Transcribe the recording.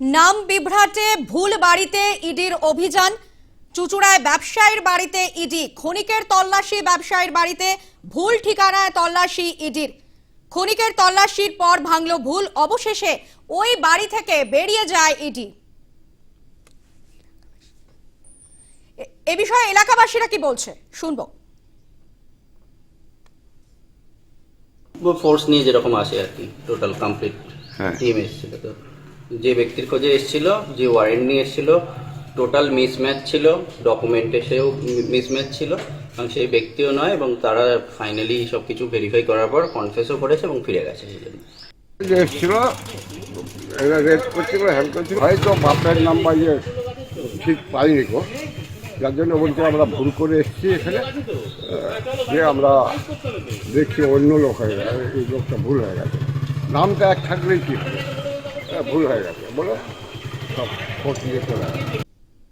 নাম বিভ্রাটে ভুল বাড়িতে ইডির অভিযান। চুচুড়ায় ব্যবসায়ীর বাড়িতে ইডি ক্ষণিকের তল্লাশি ব্যবসায়ীর বাড়িতে ভুল ঠিকানায় তল্লাশি ইডির। ক্ষণিকের তল্লাশির পর ভাঙল ভুল অবশেষে ওই বাড়ি থেকে বেরিয়ে যায় ইডি। এ- বিষয়ে এলাকাবাসীরা কি বলছে? শুনব। ফোর্স নিয়ে যেরকম আসে আর কি টোটাল কমপ্লিট হ্যাঁ। টিম এসেছিল তো। যে ব্যক্তির খোঁজে এসেছিল, যে ওয়ারেন্ট নিয়ে এসেছিল টোটাল মিসম্যাচ ছিল ডকুমেন্টে সেও মিসম্যাচ ছিল, এবং সেই ব্যক্তিও নয়, এবং তারা ফাইনালি সব কিছু ভেরিফাই করার পর কনফেসও করেছে এবং ফিরে গেছে। সেই জন্য যে এসছিল, এরা রেড করছিল হেল্প করছিল। হয়তো বাপের নাম্বার ইয়ে ঠিক পাইনি গো। যার জন্য বলতে আমরা ভুল করে এসেছি এখানে। যে আমরা দেখছি অন্য লোক হয়ে গেছে, এই লোকটা ভুল হয়ে গেছে। নামটা এক থাকলেই কি হবে? ভুল হয়ে গেছে। বলো। সব ফোর্স নিয়ে চলে